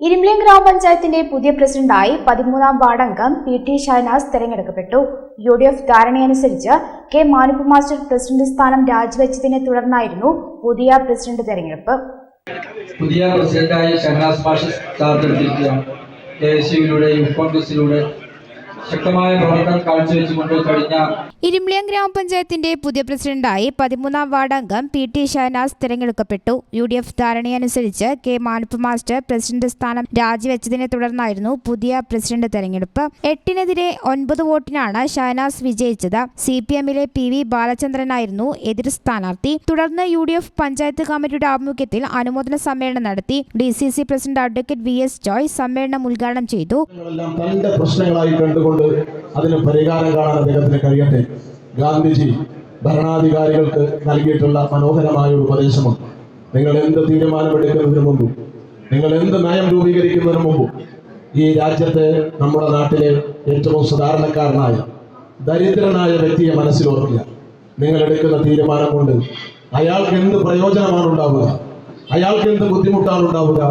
ഇരുമ്പിളിയം ഗ്രാമപഞ്ചായത്തിന്റെ പുതിയ പ്രസിഡന്റായി പതിമൂന്നാം വാർഡംഗം പി ടി ഷഹനാസ് തെരഞ്ഞെടുക്കപ്പെട്ടു. യു ഡി എഫ് ധാരണയനുസരിച്ച് കെ മാനുപ്പ് മാസ്റ്റർ പ്രസിഡന്റ് സ്ഥാനം രാജിവെച്ചതിനെ തുടർന്നായിരുന്നു പുതിയ പ്രസിഡന്റ് തെരഞ്ഞെടുപ്പ്. പുതിയ പ്രസിഡന്റായി ഷഹനാസ് പാഷ സ്ഥാനത്തെടുത്തിരിക്കുകയാണ് കോൺഗ്രസിലൂടെ ശക്തമായ പ്രവർത്തനം കാഴ്ചവെച്ചുകൊണ്ട് കഴിഞ്ഞ ഇരുമ്പിളിയം ഗ്രാമപഞ്ചായത്തിന്റെ പുതിയ പ്രസിഡന്റായി പതിമൂന്നാം വാർഡംഗം പി ടി ഷഹനാസ് തെരഞ്ഞെടുക്കപ്പെട്ടു. യു ഡി എഫ് ധാരണയനുസരിച്ച് കെ മാനപ്പ് മാസ്റ്റർ പ്രസിഡന്റ് സ്ഥാനം രാജിവെച്ചതിനെ തുടർന്നായിരുന്നു പുതിയ പ്രസിഡന്റ് തെരഞ്ഞെടുപ്പ്. എട്ടിനെതിരെ ഒൻപത് വോട്ടിനാണ് ഷഹനാസ് വിജയിച്ചത്. സി പി എമ്മിലെ പി വി ബാലചന്ദ്രനായിരുന്നു എതിർ സ്ഥാനാർത്ഥി. തുടർന്ന് യു ഡി എഫ് പഞ്ചായത്ത് കമ്മിറ്റിയുടെ ആഭിമുഖ്യത്തിൽ അനുമോദന സമ്മേളനം നടത്തി. D C C president advocate V S Joy സമ്മേളനം ഉദ്ഘാടനം ചെയ്തു. കണ്ടുകൊണ്ട് അതിന് പരിഹാരം കാണാൻ അദ്ദേഹത്തിന് കഴിയട്ടെ. ഗാന്ധിജി ഭരണാധികാരികൾക്ക് നൽകിയിട്ടുള്ള മനോഹരമായ ഒരു ഉപദേശമാണ് നിങ്ങൾ എന്ത് തീരുമാനമെടുക്കുന്നതിന് മുമ്പും നിങ്ങൾ എന്ത് നയം രൂപീകരിക്കുന്നതിന് മുമ്പും ഈ രാജ്യത്തെ നമ്മുടെ നാട്ടിലെ ഏറ്റവും സാധാരണക്കാരനായ ദരിദ്രനായ വ്യക്തിയെ മനസ്സിൽ ഓർക്കുക നിങ്ങൾ എടുക്കുന്ന തീരുമാനം കൊണ്ട് അയാൾക്ക് എന്ത് പ്രയോജനമാണ് ഉണ്ടാവുക അയാൾക്ക് എന്ത് ബുദ്ധിമുട്ടാണ് ഉണ്ടാവുക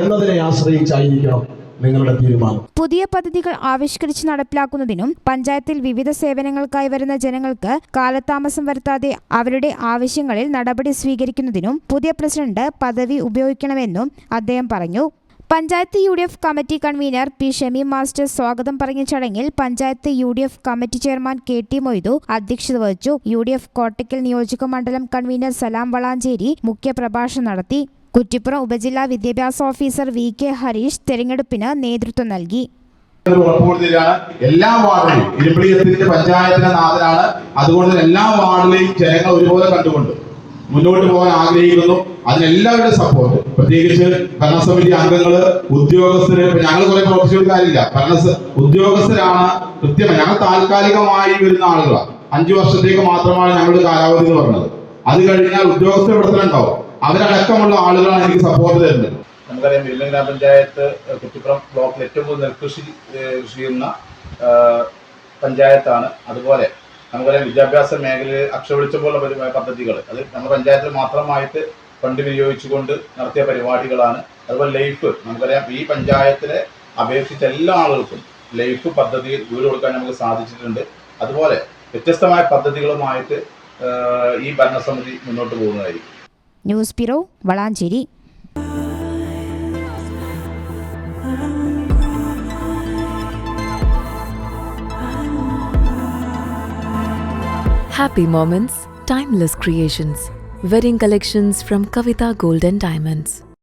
എന്നതിനെ ആശ്രയിച്ചായിരിക്കണം. നിങ്ങളുടെ തീരുമാനം. പുതിയ പദ്ധതികൾ ആവിഷ്കരിച്ച് നടപ്പിലാക്കുന്നതിനും പഞ്ചായത്തിൽ വിവിധ സേവനങ്ങൾക്കായി വരുന്ന ജനങ്ങൾക്ക് കാലതാമസം വരുത്താതെ അവരുടെ ആവശ്യങ്ങളിൽ നടപടി സ്വീകരിക്കുന്നതിനും പുതിയ പ്രസിഡന്റ് പദവി ഉപയോഗിക്കണമെന്നും അദ്ദേഹം പറഞ്ഞു. Panchayat U D F committee convener P Shami master സ്വാഗതം പറഞ്ഞ ചടങ്ങിൽ panchayat U D F committee chairman K T Moidu അധ്യക്ഷത വഹിച്ചു. യു ഡി എഫ് കോട്ടയ്ക്കൽ നിയോജക മണ്ഡലം കൺവീനർ സലാം വളാഞ്ചേരി മുഖ്യപ്രഭാഷണം നടത്തി. കുറ്റിപ്പുറം ഉപജില്ലാ വിദ്യാഭ്യാസ ഓഫീസർ വി കെ ഹരീഷ് തെരഞ്ഞെടുപ്പിന് നേതൃത്വം നൽകി. എല്ലാ വാർഡിലും പഞ്ചായത്തിന്റെ നാഥനാണ്. അതുകൊണ്ട് എല്ലാ വാർഡിലെയും ജനങ്ങൾ ഒരുപോലെ കണ്ടുകൊണ്ട് മുന്നോട്ട് പോകാൻ ആഗ്രഹിക്കുന്നു. അതിനെല്ലാവരുടെ സപ്പോർട്ട് പ്രത്യേകിച്ച് ഭരണസമിതി അംഗങ്ങൾ ഉദ്യോഗസ്ഥര്. ഇപ്പൊ ഞങ്ങൾ കുറെ പ്രൊഫഷണൽക്കാരില്ല ഭരണ ഉദ്യോഗസ്ഥരാണ് കൃത്യമായി ഞങ്ങൾ താൽക്കാലികമായി വരുന്ന ആളുകളാണ്. അഞ്ചു വർഷത്തേക്ക് മാത്രമാണ് ഞങ്ങളുടെ കാലാവധി എന്ന് പറഞ്ഞത്. അത് കഴിഞ്ഞാൽ ഉദ്യോഗസ്ഥരെ ഇവിടെ ഉണ്ടാവും. അവരടക്കമുള്ള ആളുകളാണ് എനിക്ക് സപ്പോർട്ട് തരുന്നത്. നമുക്കറിയാം വിരുന്ന ഗ്രാമപഞ്ചായത്ത് കുറ്റിപ്പുറം ബ്ലോക്കിൽ ഏറ്റവും കൂടുതൽ നെൽകൃഷി കൃഷി ചെയ്യുന്ന പഞ്ചായത്താണ്. അതുപോലെ നമുക്കറിയാം വിദ്യാഭ്യാസ മേഖലയിൽ അക്ഷരവിളിച്ച പോലെ പദ്ധതികൾ അത് നമ്മുടെ പഞ്ചായത്തിൽ മാത്രമായിട്ട് ഫണ്ട് വിനിയോഗിച്ചുകൊണ്ട് നടത്തിയ പരിപാടികളാണ്. അതുപോലെ ലൈഫ് നമുക്കറിയാം ഈ പഞ്ചായത്തിലെ അപേക്ഷിച്ച എല്ലാ ആളുകൾക്കും ലൈഫ് പദ്ധതിയിൽ വീട് കൊടുക്കാൻ നമുക്ക് സാധിച്ചിട്ടുണ്ട്. അതുപോലെ വ്യത്യസ്തമായ പദ്ധതികളുമായിട്ട് ഈ ഭരണസമിതി മുന്നോട്ട് പോകുന്നതായിരിക്കും. News bureau Valanchery Happy moments, timeless creations. Wedding collections from Kavita Gold and Diamonds.